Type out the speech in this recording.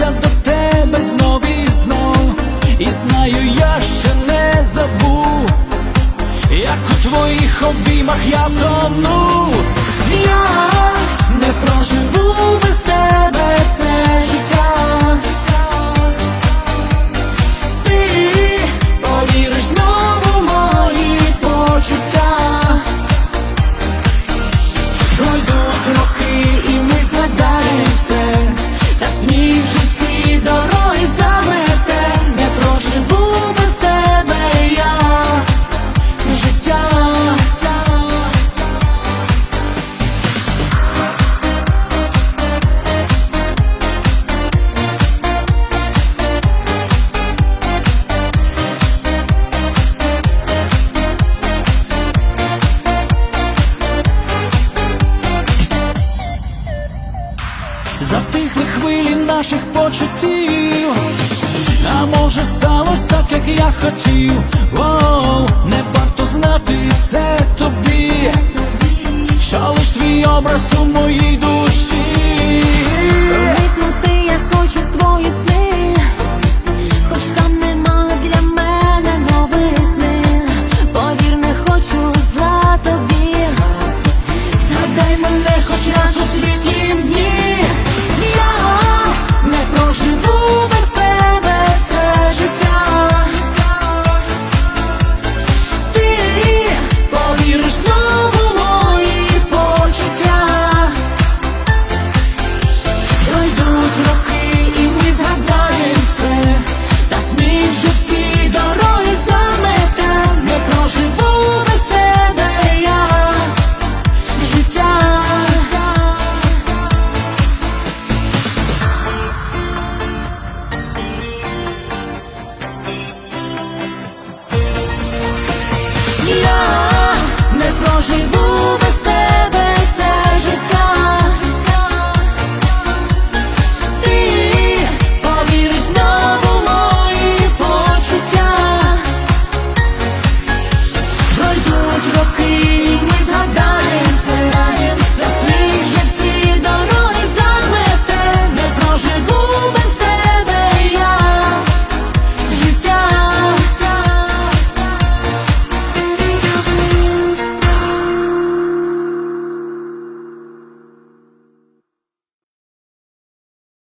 повертатися до тебе знов і знов. І знаю, я ще не забув, як у твоїх обіймах я тону. Я не проживу без тебе це життя. Ти повіриш знову мої почуття. Пройдуть роки Затихли хвилі наших почуттів, а може сталося так, як я хотів. Воу, не варто я не проживу.